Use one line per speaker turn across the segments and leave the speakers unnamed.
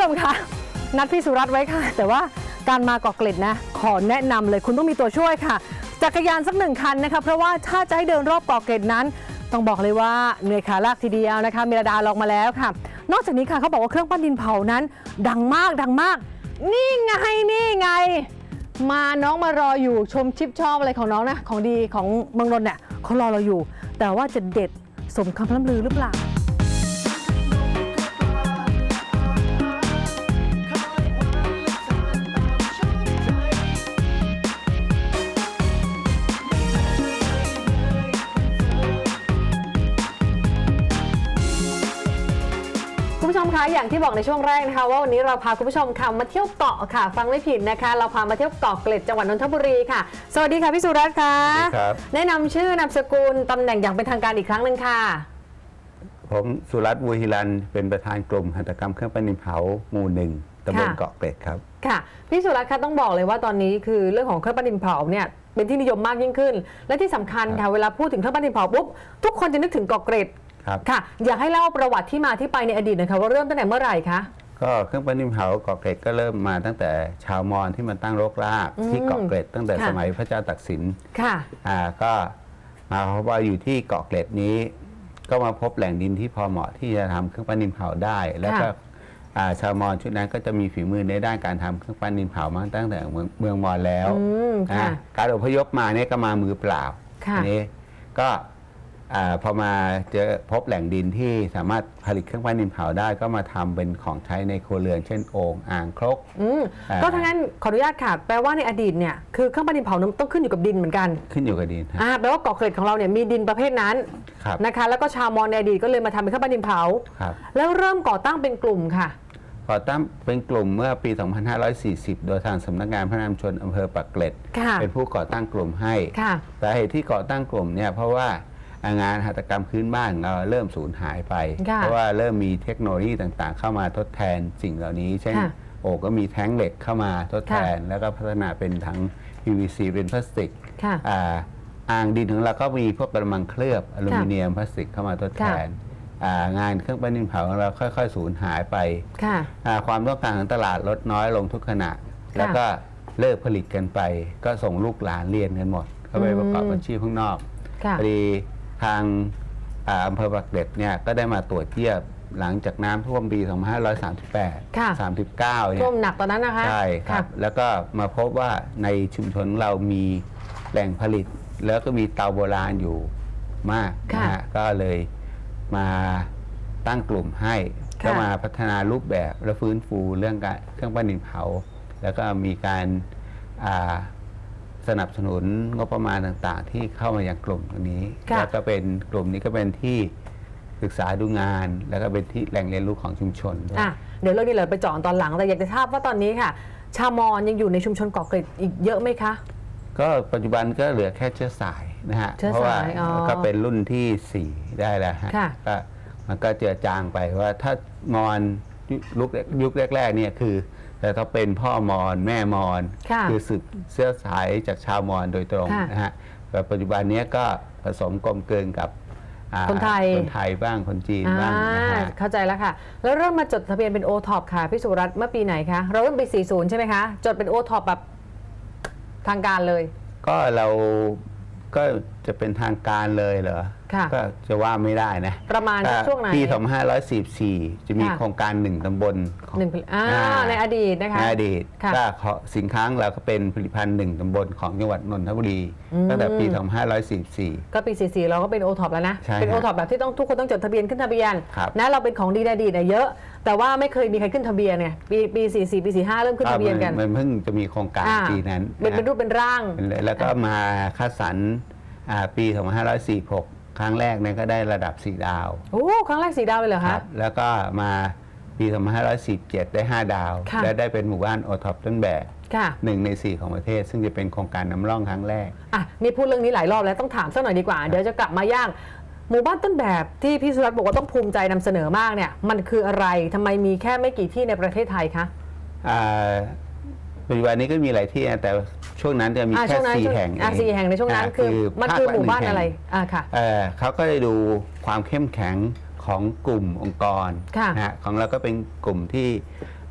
คุณผู้ชมคะนัดพี่สุรัตน์ไว้ค่ะ แต่ว่าการมาเกาะเกร็ดนะ ขอแนะนำเลยคุณต้องมีตัวช่วยค่ะ จักรยานสักหนึ่งคันนะคะ เพราะว่าถ้าจะให้เดินรอบเกาะเกร็ดนั้น ต้องบอกเลยว่าเหนื่อยขาลากทีเดียวนะคะมีระดาลองมาแล้วค่ะ นอกจากนี้ค่ะเขาบอกว่าเครื่องปั้นดินเผานั้น ดังมากดังมาก นี่ไงนี่ไง มาน้องมารออยู่ชมชิปชอบอะไรของน้องนะของดีของเมืองนนท์เนี่ยเขารอเราอยู่ แต่ว่าจะเด็ดสมคำล่ำลือหรือเปล่า ผู้ชมคะอย่างที่บอกในช่วงแรกนะคะว่าวันนี้เราพาคุณผู้ชมค่ะมาเที่ยวเกาะค่ะ ฟังไม่ผิดนะคะ เราพามาเที่ยวเกาะเกร็ดจังหวัดนนทบุรีค่ะ สวัสดีค่ะพี่สุรัตน์ค่ะ
สวัสดีครับ
แนะนำชื่อนามสกุลตำแหน่งอย่างเป็นทางการอีกครั้งหนึ่งค่ะ
ผมสุรัตน์วูฮิรัน เป็นประธานกลุ่มหัตถกรรมเครื่องปั้นดินเผาหมู่หนึ่งตำบล
ค่ะ
เกาะเกร็ดครับ
ค่ะพี่สุรัตน์คะต้องบอกเลยว่าตอนนี้คือเรื่องของเครื่องปั้นดินเผาเนี่ยเป็นที่นิยมมากยิ่งขึ้น และที่สำคัญค่ะเวลาพูดถึงเครื่องปั้นดินเผาปุ๊บทุกคนจะนึกถึงเกาะเกร็ด
ครับ
ค่ะ อยากให้เล่าประวัติที่มาที่ไปในอดีตหนะคะว่าเริ่มตั้งแต่เมื่อไหร่คะ
ก็เครื่องปั้นดินเผาเกาะเกร็ดก็เริ่มมาตั้งแต่ชาวมอญที่มาตั้งรกราก
อืม
ที่เกาะเกร็ดตั้งแต่
ค่ะ
สมัยพระเจ้าตากสิน
ค่ะ
อ่าก็มาพบว่าอยู่ที่เกาะเกร็ดนี้ ก็มาพบแหล่งดินที่พอเหมาะที่จะทำเครื่องปั้นดินเผาได้ แล้วก็
ค่ะ
อ่าชาวมอญชุดนั้นก็จะมีฝีมือในด้านการทำเครื่องปั้นดินเผามาตั้งแต่เมืองเมืองมอญแล้ว
อืม
อ่า
ค่ะ
การอพยพมาเนี่ยก็มามือเปล่า
ค่ะ
อันี้ก็ อาพอมาเจอพบแหล่งดินที่สามารถผลิตเครื่องปั้นดินเผาได้ก็มาทำเป็นของใช้ในครัวเรือน เช่นโอ่งอ่างครก
อืม
อ่า
ก็ทั้างนั้นขออนุญาตค่ะ แปลว่าในอดีตเนี่ยคือเครื่องปั้นดินเผานั้นต้องขึ้นอยู่กับดินเหมือนกัน
ขึ้นอยู่กับดินฮะ
อ่าแปลว่าเกาะเกร็ดของเราเนี่ยมีดินประเภทนั้น
ครับ
นะคะ แล้วก็ชาวมอญในอดีตก็เลยมาทำเป็นเครื่องปั้นดินเผา
ครับ
แล้วเริ่มก่อตั้งเป็นกลุ่มค่ะ
ก่อตั้งเป็นกลุ่มเมื่อปี 2540 โดยทางสำนักงานพระนามชนอำเภอปากเกร็ด
ค่ะ
เป็นผู้ก่อตั้งกลุ่มให้
ค่ะ
สาเหตุที่ก่อตั้งกลุ่มเนี่ยเพราะว่า งานหัตถกรรมพื้นบ้านเราเริ่มสูญหายไป
ค่ะ
เพราะว่าเริ่มมีเทคโนโลยีต่างๆ เข้ามาทดแทนสิ่งเหล่านี้ เช่น
ค่ะ
โอ้ก็มีแท้งเหล็กเข้ามาทดแท
ค่ะ
นแล้วก็พัฒนาเป็นทั้ง PVC เป็นพลาสติก
ค่ะ
อ่าอ่างดินของเราก็มีพวกกระมังเคลือบอลูมิเนียมพลาสติกเข้ามาทดแทนอ่างานเครื่องปั้นดินเผาของเราค่อยๆ สูญหายไป
ค่ะ
อ่าความต้องการของตลาดลดน้อยลงทุกขณะ แล้วก็เลิกผลิตกันไป ก็ส่งลูกหลานเรียนกันหมด เข้าไปประกอบ
อืม
อาชีพข้างนอก
ค่ะ
พอดี ทางอ่าอำเภอปากเกร็ดเนี่ยก็ได้มาตรวจเทียบหลังจากน้ำท่วมปี 2538
ค่ะ
39 เนี่
ท่
ยว
มหนักตอนนั้นนะคะ
ใช่ครับแล้วก็มาพบว่าในชุมชนของเรามีแหล่งผลิต แล้วก็มีเตาโบราณอยู่มากนะ
ค่ะ
ฮะก็เลยมาตั้งกลุ่มให้
ค่ะ
ก็มาพัฒนารูปแบบและฟื้นฟูเรื่องการเครื่องปั้นดินเผา แล้วก็มีการอ่า สนับสนุนงบประมาณต่างๆ ที่เข้ามายังกลุ่มตรงนี้
ค่ะ
แล้วก็เป็นกลุ่มนี้ก็เป็นที่ศึกษาดูงาน แล้วก็เป็นที่แหล่งเรียนรู้ของชุมชนด้วย
อะเดี๋ยวเรื่องนี้เราไปเจาะตอนหลังแต่อยากจะทราบว่าตอนนี้ค่ะ ชาวมอญยังอยู่ในชุมชนเกาะเกร็ดอีกเยอะไหมคะ
ก็ปัจจุบันก็เหลือแค่เชื้อสายนะฮะ
เชื้อ
เพราะว่า
สายอ๋อ
ก็เป็นรุ่นที่4 ได้แล้วฮะ
ค่ะ
ก็มันก็เจือจางไปว่าถ้ามอนยุคยุคแรกๆเนี่ยคือ แต่ถ้าเป็นพ่อมอนแม่มอน
ค่ะ
อสืบเสื้อสายจากชาวมอนโดยตรง
ค่ะ
นะฮะแต่ปัจจุบันเนี้ยก็ผสมกลมเกินกับอ่า
คนไทย
คนไทยบ้างคนจีนบ้างนะ
อ่า
ฮะ
เข้าใจแล้วค่ะ แล้วเริ่มมาจดทะเบียนเป็นโอท็อปค่ะพี่สุรัตน์เมื่อปีไหนคะ เราเริ่มปี 40 ใช่ไหมคะ จดเป็นโอท็อปแบบทางการเลย
ก็เราก็จะเป็นทางการเลยเหรอ
ค่ะ
ก็จะว่าไม่ได้นะ
ประมาณ
ก็
ช่วงไหน
ปี 2544 จะมี
ค่ะ
โครงการหนึ่งตำบลของ
หนึ่งผลิตอ่า
อ่า
ในอดีตนะคะ
ในอดีต
ค่ะ
ก็ขอสินค้าของเราก็เป็นผลิตภัณฑ์หนึ่งตำบลของจังหวัดนนทบุรี
อืม
ตั้งแต่ปี 2544
ก็ปี 44 เราก็เป็นโอท็อปแล้วนะ
ใช่
เป็นโอ
ฮะ
ท็อปแบบที่ต้องทุกคนต้องจดทะเบียนขึ้นทะเบียน
ครับ
นะเราเป็นของดีในอดีตเนี่ยเยอะ แต่ว่าไม่เคยมีใครขึ้นทะเบียนเนี่ยปีปี44ปี45เริ่มขึ้นทะเบียนกัน
มันเพิ่งจะมีโครงการ
อ่า
ปีนั้น
เป็นเป็นรูปเป็นร่าง
นะแล้วก็มาคัดสรรอ่าปี 2546 ครั้งแรกเนี่ยก็ได้ระดับ 4 ดาว
โอ้ครั้งแรกสีดาวเลยเหรอ
ค
คะ
รับแล้วก็มาปี 2547 ได้ 5 ดาว
ค่ะ
และได้เป็นหมู่บ้านโอท็อปต้นแบบ
ค่ะ
หนึ่งใน 4 ของประเทศ ซึ่งจะเป็นโครงการนำร่องครั้งแรก
อะนี่พูดเรื่องนี้หลายรอบแล้วต้องถามสักหน่อยดีกว่า เดี๋ยวจะกลับมาย่าง หมู่บ้านต้นแบบที่พี่สุรัตน์บอกว่าต้องภูมิใจนำเสนอมากเนี่ย มันคืออะไรทำไมมีแค่ไม่กี่ที่ในประเทศไทยคะ
อ่าปัจจุบันนี้ก็มีหลายที่นะแต่ ช่วงนั้นจะมี
อะ
แค่
ช่วงนั้น
สี่
ช่วง
แห่ง
อะ
เอง
สี่แห่งในช่วงนั้น
อ่า
คือมันคือ
ภ
หมู่บ้าน
ลแห่ง
อะไรอะค่ะ
เอ่อเขาก็ได้ดูความเข้มแข็งของกลุ่มองค์กร
ค่ะ
นะฮะของเราก็เป็นกลุ่มที่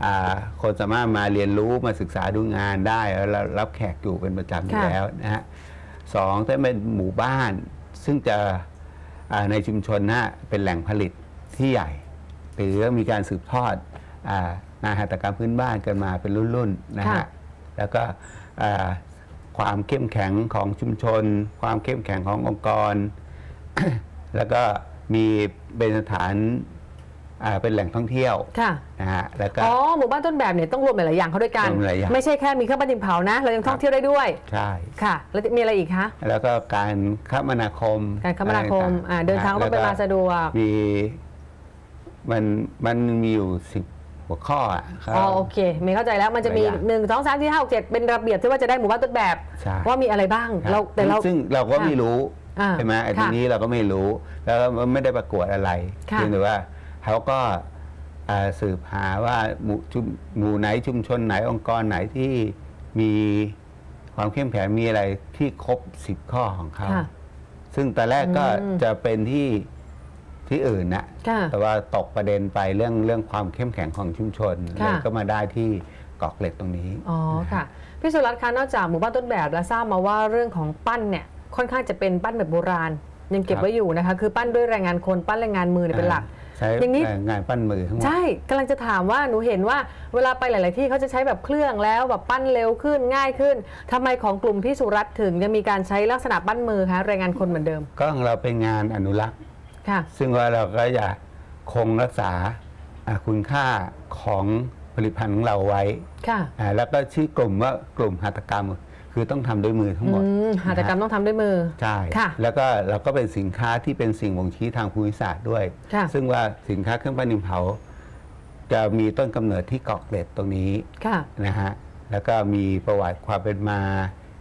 อ่าคนสามารถมาเรียนรู้มาศึกษาดูงานได้แล้วเรารับแขกอยู่เป็นประจำอยู่
ค่ะ
แล้วนะฮะสองถ้าเป็นหมู่บ้านซึ่งจะอ่าในชุมชนนะเป็นแหล่งผลิตที่ใหญ่ หรือมีการสืบทอดอางานหัตถกรรมพื้นบ้านกันมาเป็นรุ่นๆนะ
ค่ะ
ฮะแล้วก็อ่า ความเข้มแข็งของชุมชน ความเข้มแข็งขององค์กร แล้วก็มีเป็นสถานอ่าเป็นแหล่งท่องเที่ยว
ค่ะ
นะฮะแล้วก็
อ๋อหมู่บ้านต้นแบบเนี่ยต้องรวมหลายๆอย่างเข้าด้วยกัน
รวมหลายอย่าง
ไม่ใช่แค่มีเครื่องปั้นดินเผานะ เรายังท่องเที่ยวได้ด้วย
ใช่
ค่ะ แล้วมีอะไรอีกคะ
แล้วก็การคมนาคม
การคมนาคม
อะไรต่งๆ
อ่าเดินทางต้องไป
แล้วก็
มาสะดวก
มีมันมันมีอยู่สิบ หัวข้ออะครับ
อ๋อโอเคมีเข้าใจแล้วมันจะมี
หลายอย่าง
หนึ่งสองสามสี่ห้าหกเจ็ดเป็นระเบียบที่ว่าจะได้หมู่บ้านต้นแบบ
ใช่
ว่ามีอะไรบ้าง
ครับ
เราแต่เรา
ซึ่งเราก็
ค่ะ
ไม่รู้
อ่า
ใช่ไหมไอ้
ค่ะ
ทีนี้เราก็ไม่รู้ แล้วมันไม่ได้ประกวดอะไร
ค่ะ
เพียงแต่ว่าเขาก็อ่าสืบหาว่าหมู่ชุมหมู่ไหนชุมชนไหนองค์กรไหนที่มีความเข้มแข็งมีอะไรที่ครบสิบข้อของเขา
ค่ะ
ซึ่งตอนแรกก็
อืม
จะเป็นที่ ที่อื่นนะ
ค่ะ
แต่ว่าตกประเด็นไปเรื่องเรื่องความเข้มแข็งของชุมชน
ค่ะ
เลยก็มาได้ที่เกาะเกร็ดตรงนี้
อ๋อค่ะพี่สุรัตน์คะนอกจากหมู่บ้านต้นแบบแล้วทราบมาว่าเรื่องของปั้นเนี่ยค่อนข้างจะเป็นปั้นแบบโบราณ ยังเก็บ
ครับ
ไว้อยู่นะคะ คือปั้นด้วยแรงงานคนปั้นแรงงานมือเนี่ยเป็นหลัก
ใช้
อย่างนี้
งานปั้นมือทั้งหมด
ใช่กำลังจะถามว่าหนูเห็นว่าเวลาไปหลาย ๆ ที่เขาจะใช้แบบเครื่องแล้วแบบปั้นเร็วขึ้นง่ายขึ้นทำไมของกลุ่มพี่สุรัตน์ถึงยังมีการใช้ลักษณะปั้นมือคะแรงงานคนเหมือนเดิม
ก็ของเราเป็นงานอนุรักษ์
ค่ะ
ซึ่งว่าเราก็จะคงรักษาอ่าคุณค่าของผลิตภัณฑ์ของเราไว้
ค่ะ
อ่าแล้วก็ชื่อกลุ่มว่ากลุ่มหัตถกรรม คือต้องทำด้วยมือทั้งหมด
อืมหัตถกรรมต้องทำด้วยมือ
ใช่
ค่ะ
แล้วก็เราก็เป็นสินค้าที่เป็นสิ่งบ่งชี้ทางภูมิศาสตร์ด้วย
ค่ะ
ซึ่งว่าสินค้าเครื่องปั้นดินเผา จะมีต้นกำเนิดที่เกาะเกร็ดตรงนี้
ค่ะ
นะฮะแล้วก็มีประวัติความเป็นมา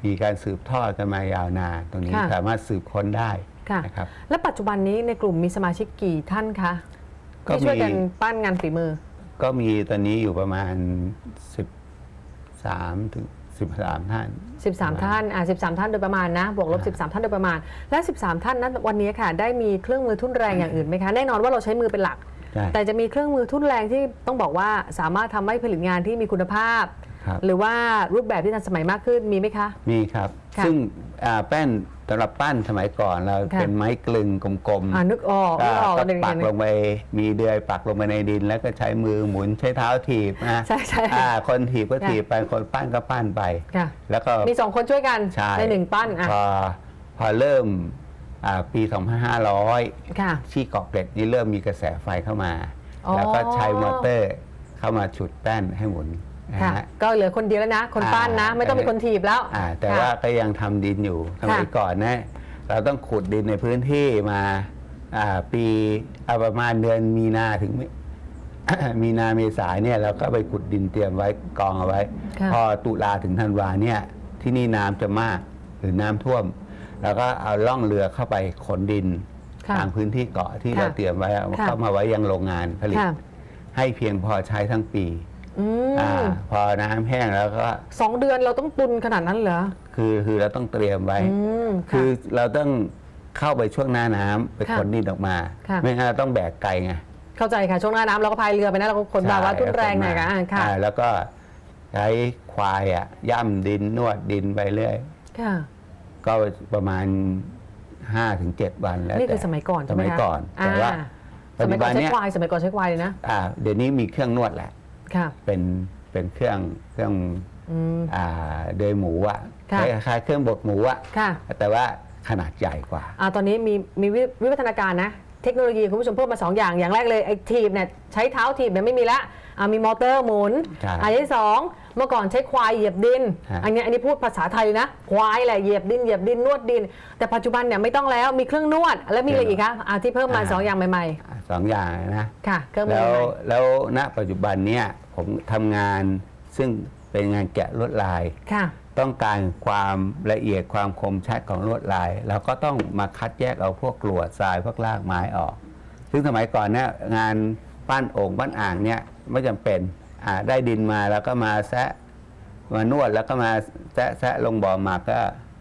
มีการสืบทอดกันมายาวนานตรงนี้
ค่ะ
สามารถสืบค้นได้
ค่ะ
นะครับ
และปัจจุบันนี้ในกลุ่มมีสมาชิกกี่ท่านคะ
ก็
ที่ช่วย
มี
กันปั้นงานฝีมือ
ก็มีตอนนี้อยู่ประมาณ 13ถึง13 ท่าน
13 ท่านอ่า13 ท่านโดยประมาณนะ บวกลบ 13 ท่านโดยประมาณ และ 13 ท่านนั้นวันนี้ค่ะ ได้มีเครื่องมือทุ่นแรงอย่างอื่นไหมคะ แน่นอนว่าเราใช้มือเป็นหลัก
ใช่
แต่จะมีเครื่องมือทุ่นแรงที่ต้องบอกว่าสามารถทำให้ผลิตงานที่มีคุณภาพ
ครับ
หรือว่ารูปแบบที่ทันสมัยมากขึ้นมีไหมคะ
มีครับ
ค่ะ
ซึ่งอ่าแป้น สำหรับปั้นสมัยก่อนเรา
ค่ะ
เป็นไม้กลึงกลม
อ่านึกออก
ก็
นึกออก
ก็
เด็ก
ปัก
ๆ
ลงไปมีเดือยปักลงไปในดิน แล้วก็ใช้มือหมุนใช้เท้าถีบนะ
ใช่ใช่
อ่าคนถีบก็
ค่ะ
ถีบไปคนปั้นก็ปั้นไป
ค่ะ
แล้วก็
มีสองคนช่วยกัน
ใช่
หนึ่งปั้นอะ
พอพอเริ่มอ่าปี 2500
ค่ะ
ที่เกาะเกร็ดนี่เริ่มมีกระแสไฟเข้ามา
อ๋อ
แล้วก็ใช้มอเตอร์เข้ามาฉุดแป้นให้หมุนนะ
ค่ะ
ฮะ
ก็เหลือคนเดียวแล้วนะ คนปั้นนะ
อ่า
ไม่ต้องมีคนถีบแล้ว
อ่าแต่
ค่ะ
ว่าก็ยังทำดินอยู่สมัย
ค่ะ
ก่อนนะเราต้องขุดดินในพื้นที่มาอ่าปีอ่าประมาณเดือนมีนาถึงมิมีนาเมษาเนี่ยเราก็ไปขุดดินเตรียมไว้กองเอาไว้
ค่ะ
พอตุลาถึงธันวาเนี่ยที่นี่น้ำจะมากหรือน้ำท่วม แล้วก็เอาล่องเรือเข้าไปขนดิน
ค่ะ
ตามพื้นที่เกาะที่
ค่ะ
เราเตรียมไว้เอา
ค่ะ
เข้ามาไว้ยังโรงงานผลิต
ค่ะ
ให้เพียงพอใช้ทั้งปี
อืม
อ่าพอน้ำแห้งแล้วก็
สองเดือนเราต้องตุนขนาดนั้นเหรอ
คือคือเราต้องเตรียมไว้
อืม
คือเราต้องเข้าไปช่วงหน้าน้ำไป
ค่ะ
ขนดินออกมา
ค่ะ
ไม่งั้นเราต้องแบกไกลไง
เข้าใจค่ะ ช่วงหน้าน้ำเราก็พายเรือไปนะเราก็ขนมาว่าทุนแรงหน่อยค่ะอ่าค่ะ
อ่าแล้วก็ใช้ควายอะย่ำดินนวดดินไปเรื่อย
ค่ะ
ก็ประมาณ5ถึง7วันแล้ว
นี่คือ
แต่
สมัยก่อน
ส
ใช่ไหม
มัย
คะ
ก่อน แต่ว่า
อ่สมัยก่อน
ปัจจุบัน
ใช้
เนี่ย
ควายสมัยก่อนใช้ควายเลยนะ
อ่าเดี๋ยวนี้มีเครื่องนวดแหละ
ค่ะ
เป็นเป็นเครื่องเครื่อง
อืม
อ่าเดยหมูอะ
ค่ะ
คล้ายๆเครื่องบดหมูอะ
ค่ะ
แต่ว่าขนาดใหญ่กว่า
อ่าตอนนี้มีมีวิวิวัฒนาการนะ เทคโนโลยีคุณผู้ชมพูดมาสองอย่าง อย่างแรกเลยไอ้ทีบเนี่ยใช้เท้าทีบเนี่ยไม่มีละอ่ามีมอเตอร์หมุน
ใช่
อันที่สอง เมื่อก่อนใช้ควายเหยียบดิน
ฮะ
อันนี้อันนี้พูดภาษาไทยนะ ควายแหละเหยียบดินเหยียบดินนวดดิน แต่ปัจจุบันเนี่ยไม่ต้องแล้วมีเครื่องนวด แล้วมีอะไรอีกคะอ่าที่เพิ่มมาสองอย่างใหม่
อ่าสองอย่างนะ
ๆ ค่ะ เครื่องมือ
แล้ว
ใหม่
แล้วณปัจจุบันเนี่ยผมทำงานซึ่งเป็นงานแกะลวดลาย
ค่ะ
ต้องการความละเอียดความคมชัดของลวดลายเราก็ต้องมาคัดแยกเอาพวกกรวดทรายพวกรากไม้ออก ซึ่งสมัยก่อนเนี่ยงานปั้นโอ่งปั้นอ่างเนี่ยไม่จำเป็นอ่า ได้ดินมาแล้วก็มาแซะมานวดแล้วก็มาแซะแซะลงบ่อหมักก็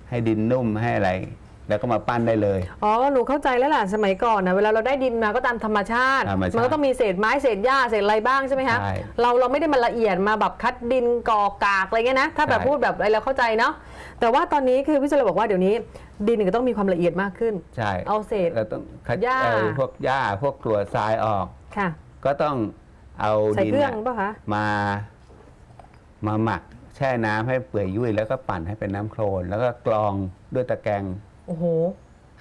ให้ดินนุ่มให้อะไร แล้วก็มาปั้นได้เลย
อ๋อ หนูเข้าใจแล้วล่ะ สมัยก่อนนะเวลาเราได้ดินมาก็ตามธรรมชาติ
ธรรมชาติ
มันก็ต้องมีเศษไม้เศษหญ้าเศษอะไรบ้างใช่ไหมคะ
ใช่
เราเราไม่ได้มาละเอียดมาแบบคัดดินกอกกากอะไรเงี้ยนะ ถ้าแบบ
ใช่
พูดแบบอะไรเราเข้าใจเนาะ แต่ว่าตอนนี้คือพี่เจริญบอกว่าเดี๋ยวนี้ ดินก็ต้องมีความละเอียดมากขึ้น
ใช่
เอาเศษ
เราต้องคัด
หญ้า
เอ่อพวกหญ้าพวกกรวดทรายออก
ค่ะ
ก็ต้อง เอา
ใส่
ดิน
เครื่อง
น่ะ
ป่ะคะ
มามาหมักแช่น้ำให้เปื่อยยุ่ยแล้วก็ปั่นให้เป็นน้ำโคลน แล้วก็กรองด้วยตะแกรง
โอ้โห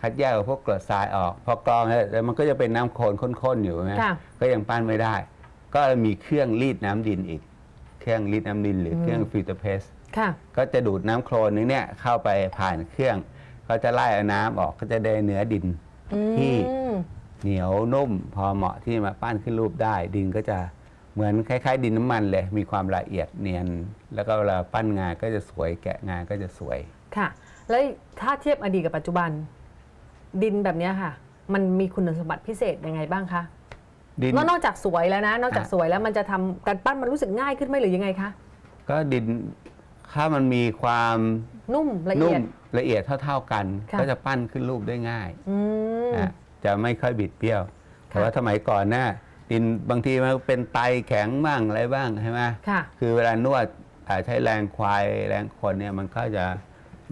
คัดแยกเอาพวกกรดทรายออก พอกรองแล้วมันก็จะเป็นน้ำโคลนข้นๆอยู่นะ
ค่ะ
ก็ยังปั้นไม่ได้ ก็มีเครื่องรีดน้ำดินอีก เครื่องรีดน้ำดิน หรืออ
ม
เครื่องฟิลเตอร์เพส
ค่ะ
ก็จะดูดน้ำโคลนนี้เนี่ยเข้าไปผ่านเครื่อง ก็จะไล่เอาน้ำออกก็จะได้เนื้อดิน
อื
ที่
ม
เหนียวนุ่ม พอเหมาะที่มาปั้นขึ้นรูปได้ ดินก็จะเหมือนคล้าย ๆ ดินน้ำมันเลย มีความละเอียดเนียน แล้วก็เวลาปั้นงานก็จะสวยแกะงานก็จะสวย
ค่ะ แล้วถ้าเทียบอดีตกับปัจจุบัน ดินแบบเนี้ยค่ะ มันมีคุณสมบัติพิเศษยังไงบ้างคะ
ดิน
นอกนอกจากสวยแล้วนะ นอกจาก
อะ
สวยแล้วมันจะทำการปั้นมันรู้สึกง่ายขึ้นไหมหรือยังไงคะ
ก็ดินถ้ามันมีความ
นุ่มละ
นุ่
เอีย
ม
ด
ละเอียดเท่า ๆกัน
ค่ะ
ก็จะปั้นขึ้นรูปได้ง่าย
อืม
นะ จะไม่ค่อยบิดเบี้ยว แต่
ค่ะ
ว่าสมัยก่อนน่ะดินบางทีมันเป็นไตแข็งบ้างอะไรบ้างใช่ไหม
ค่ะ
คือเวลานวดอ่าใช้แรงควายแรงคนเนี่ยมันก็จะ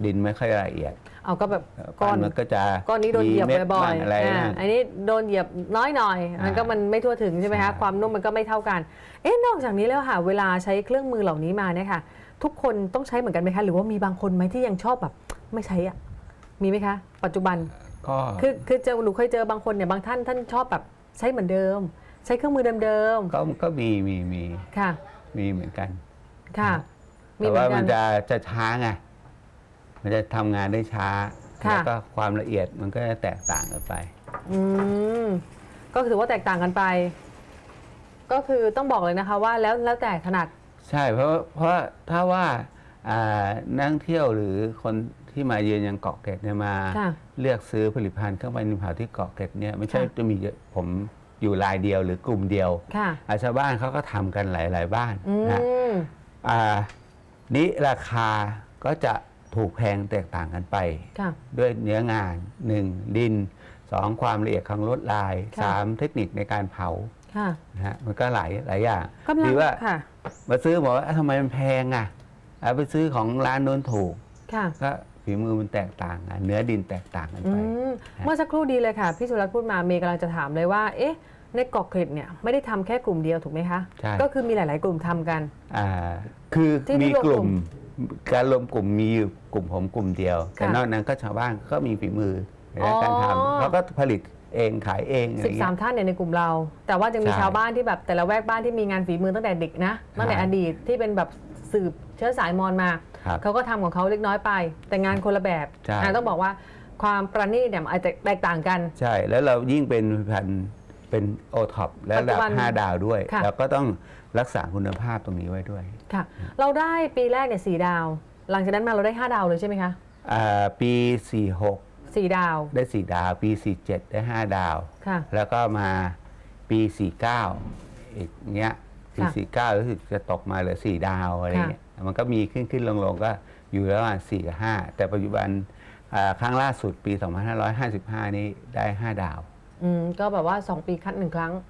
ดินไม่ค่อยละเอียด
เอาก็แบบก้
ปั้
อน
นมันก็จะ
ก้อนนี้โดนเหยียบ
มีม็ด
บ่อย
บ้างอะไร
ๆอ่า
บ้าง
อันนี้โดนเหยียบน้อยหน่อย มันก็
อ่ามั
มันไม่ทั่วถึงใช่ไหมคะ
ใช่
ความนุ่มมันก็ไม่เท่ากัน เอ๊ะนอกจากนี้แล้วค่ะเวลาใช้เครื่องมือเหล่านี้มาเนี่ยค่ะ ทุกคนต้องใช้เหมือนกันไหมคะหรือว่ามีบางคนไหมที่ยังชอบแบบไม่ใช้อะมีไหมคะ ปัจจุบัน
ก็
คือคือเจอหนูเคยเจอบางคนเนี่ยบางท่านท่านชอบแบบใช้เหมือนเดิม ใช้เครื่องมือเดิม
ก็ก็มีมีมี
ๆค่ะ
มีเหมือนกัน
ค่ะมี
แต่
เหมือ
ว่าน
กั
มันนจะจะช้าไงมันจะทำงานได้ช้า
ค่ะ
แล้วก็ความละเอียดมันก็จะแตกต่างกันไป
อืมก็ถือว่าแตกต่างกันไป ก็คือต้องบอกเลยนะคะว่าแล้วแล้วแต่ถนัด
ใช่เพราะเพราะถ้าว่าอ่านักท่องเที่ยวหรือคน ที่มาเยือนยังเกาะเกร็ดเนี่ยมา
ค่ะ
เลือกซื้อผลิตภัณฑ์เครื่องปั้นดินเผาที่เกาะเกร็ดเนี่ยไม่ใช่
ค่ะ
จะมีเยอะผมอยู่รายเดียวหรือกลุ่มเดียว
ค่ะ
อาชาวบ้านเขาก็ทำกันหลาย ๆ บ้าน
อื
นะ
ม
อ่านี้ราคาก็จะถูกแพงแตกต่างกันไป
ค่ะ
ด้วยเนื้องาน 1. ดิน 2. ความละเอียดของลวดลาย
ค่ะ
3. เทคนิคในการเผา
ค่ะ
นะฮะมันก็หลายหลายอย่าง
กำลั
ห
ง
รือว่า
ค่ะ
มาซื้อบอกว่าอะทำไมมันแพงอะเอาไปซื้อของร้านโน้นถูก
ค่ะ
ก็ ฝีมือมันแตกต่างกันเนื้อดินแตกต่างกัน
อื
ไป
มเมื่อสักครู่ดีเลยค่ะ พี่สุรัตน์พูดมาเมย์กำลังจะถามเลยว่า เอ๊ะ ในเกาะเกร็ดเนี่ยไม่ได้ทำแค่กลุ่มเดียวถูกไหมคะ
ใช่
ก็คือมีหลาย ๆ กลุ่มทำกัน
อ่าคือ
ที่
มี
รวม
กลุ่ม
กลุ่ม
การรวมกลุ่มมีอยู่กลุ่มผมกลุ่มเดียว แต่
ค่ะ
นอกนั้นก็ชาวบ้านก็มีฝีมือในด้านการ
อ๋อ
ทำแล้วก็ผลิตเองขายเองอะไรเงี้ย
13ท่านเนี่ยในกลุ่มเรา แต่ว่าจะมี
ใช่
ชาวบ้านที่แบบแต่ละแวกบ้านที่มีงานฝีมือตั้งแต่เด็กนะตั้งแต่
ใช่
อดีตที่เป็นแบบสืบ เชื้อสายมอญมา
ครับ
เขาก็ทำของเขาเล็กน้อยไป แต่งานคนละแบบ
ใช่
อะต้องบอกว่าความประณีตเนี่ยมันอาจจะแตกต่างกัน
ใช่ แล้วเรายิ่งเป็นผลิตภัณฑ์เป็นโอท็อปและระดั
ปัจจุบั
บ
น
5 ดาวด้วย
ค่ะ
เราก็ต้องรักษาคุณภาพตรงนี้ไว้ด้วย
ค่ะ เราได้ปีแรกเนี่ยสดาว หลังจากนั้นมาเราได้ 5 ดาวเลยใช่ไหมคะ
อ่าปี 46
4ดาว
ได้ 4 ดาว ปี 47 ได้ 5 ดาว
ค่ะ
แล้วก็มาปี 49อีกเงี้ย ปี
ค่ะ
49รู้สึกจะตกมาเหลือ4ดาวอะไรเงี้ยมันก็มีขึ้นขึ้นลงลงก็อยู่ระหว่าง4กับ5แต่ปัจจุบันอ่าครั้งล่าสุดปี 2555 นี้ได้ 5 ดาว
อืม ก็แบบว่า 2 ปีคัดหนึ่งครั้ง
ครับ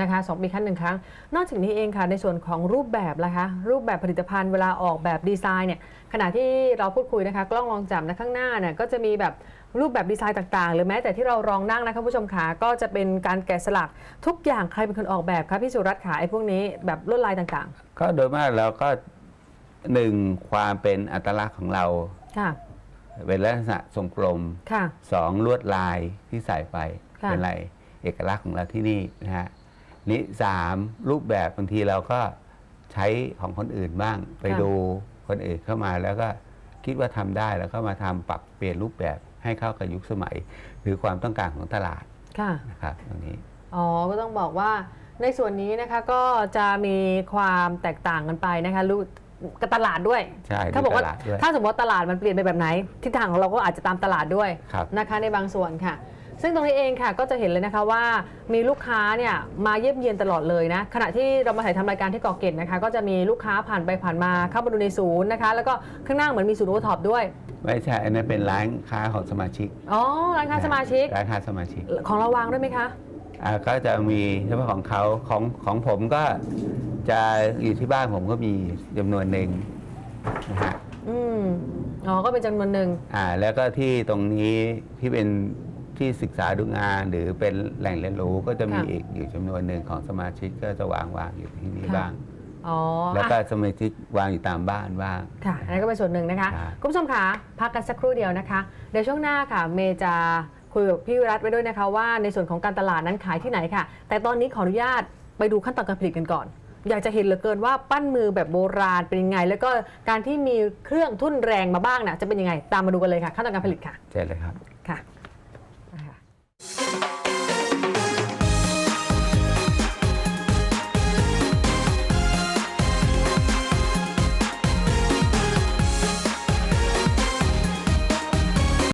นะคะสองปีคัดหนึ่งครั้ง นอกจากนี้เองค่ะในส่วนของรูปแบบล่ะคะรูปแบบผลิตภัณฑ์เวลาออกแบบดีไซน์เนี่ยขณะที่เราพูดคุยนะคะ กล้องลองจับนะข้างหน้าเนี่ยก็จะมีแบบรูปแบบดีไซน์ต่างๆ หรือแม้แต่ที่เรารองนั่งนะคะผู้ชมขาก็จะเป็นการแกะสลักทุกอย่างใครเป็นคนออกแบบคะพี่สุรัตน์ขาไอ้พวกนี้แบบลวดลายต่าง
ก็โดยมากเราก็หนึ่งความเป็นอัตลักษณ์ของเรา
ๆค่ะ
เป็นลักษณะทรงกลม
ค่ะ
สองลวดลายที่ใส่ไป
ค่ะ
เป็นอะไรเอกลักษณ์ของเราที่นี่นะฮะ นี่สามรูปแบบบางทีเราก็ใช้ของคนอื่นบ้าง ไปดูคนอื่นเข้ามาแล้วก็คิดว่าทำได้แล้วก็มาทำปรับเปลี่ยนรูปแบบให้เข้ากับยุคสมัย หรือความต้องการของตลาด
ค่ะ
นะครับตรงนี้
อ๋อก็ต้องบอกว่าในส่วนนี้นะคะก็จะมีความแตกต่างกันไปนะคะรู้กับตลาดด้วย
ใช่
ถ้าบอกว่า
ดูตลาดด้วย
ถ้าสมมติว่าตลาดมันเปลี่ยนไปแบบไหนทิศทางของเราก็อาจจะตามตลาดด้วย
ครับ
นะคะในบางส่วนค่ะ ซึ่งตรงนี้เองค่ะก็จะเห็นเลยนะคะว่ามีลูกค้าเนี่ยมาเยี่ยมเยียนตลอดเลยนะขณะที่เรามาถ่ายทำรายการที่เกาะเกร็ดนะคะ ก็จะมีลูกค้าผ่านไปผ่านมาเข้ามาดูในศูนย์นะคะ แล้วก็ข้างหน้าเหมือนมีศูนย์โอท็อปด้วย
ไม่ใช่อันนั้นเป็นร้านค้าของสมาชิก
อ๋อร้านค้าสมาชิก
ร้านค้าสมาชิก
ของเราวางด้วยไหมคะ
อ่าก็จะมีเฉพาะของเขาของของผมก็จะอยู่ที่บ้านผมก็มีจำนวนหนึ่งนะฮะ
อืมอ๋อก็เป็นจำนวนหนึ่ง
อ่า แล้วก็ที่ตรงนี้ที่เป็น ที่ศึกษาดูงานหรือเป็นแหล่งเรียนรู้ก็จะมีอีกอยู่จำนวนหนึ่งของสมาชิกก็จะวางวางอยู่ที่นี่บ้าง
อ๋อ
แล้วก็
อะ
สมาชิกวางอยู่ตามบ้านบ้าง
ค่ะอันนั้นก็เป็นส่วนหนึ่งนะคะ
ครับ
คุณผู้ชมคะพักกันสักครู่เดียวนะคะ เดี๋ยวช่วงหน้าค่ะ เมย์จะคุยกับพี่วิรัตไว้ด้วยนะคะ ว่าในส่วนของการตลาดนั้นขายที่ไหนค่ะ แต่ตอนนี้ขออนุญาตไปดูขั้นตอนการผลิตกันก่อน อยากจะเห็นเหลือเกินว่าปั้นมือแบบโบราณเป็นยังไง แล้วก็การที่มีเครื่องทุ่นแรงมาบ้างน่ะจะเป็นยังไง ตามมาดูกันเลยค่ะ ขั้นตอนการผลิตค่ะ
เจอเลยครับ
ค่ะ you.